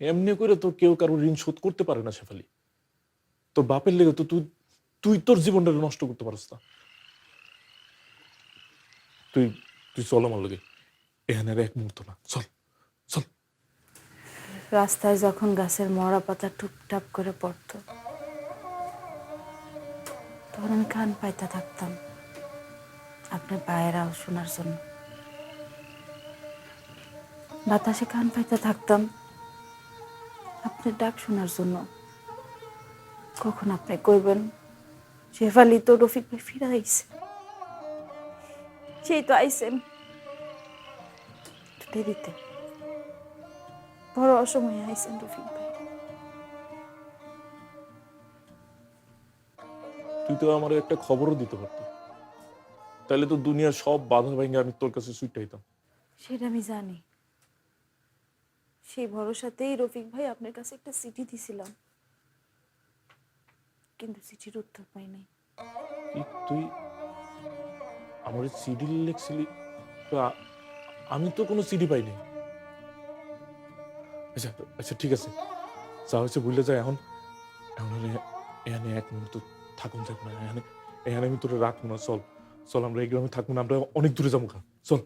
এমনি করে তো কেউ কারও ঋণ শোধ করতে পারে না শেফালি। তোর বাপের লেগে তো তুই তুই তোর জীবনটা নষ্ট করতে পারিস না। তুই তুই চল আমার লগে। এখানে এক মুহূর্ত না। চল চল। রাস্তায় যখন গাছের মরা পাতা টুপটাপ করে পড়তো, তখন আমি কান পাইতে থাকতাম আপনার পায়ের আওয়াজ শোনার জন্য। বাতাসে কান পাইতে থাকতাম আপনার ডাক শোনার জন্য। কখন আপনি কইবেন? শেফালি তো রফিক ভাই ফিরে আইছে। সেই তো আইসেন দেরিতে। বড় অসময়ে আইসেন রফিক ভাই। তুই তো আমার একটা খবরও দিতে পারতি। তাহলে তো দুনিয়ার সব বাধা ভেঙে আমি তোর কাছে সুইট আইতাম সেটা আমি জানি। সেই ভরসাতেই রফিক ভাই আপনার কাছে একটা চিঠি দিছিলাম। কিন্তু চিঠির উত্তর পাই নাই তুই আমার সিডি লিখছিলি, তো আমি তো কোনো সিডি পাইনি। আচ্ছা আচ্ছা ঠিক আছে। যা হয়েছে বুঝলে যায় এখন এখন এখানে এক মুহূর্ত থাকুন থাকুন, এখানে এখানে আমি তোরা রাখব না, চল। চল, আমরা এই গ্রামে থাকব না, আমরা অনেক দূরে যাব খা চল।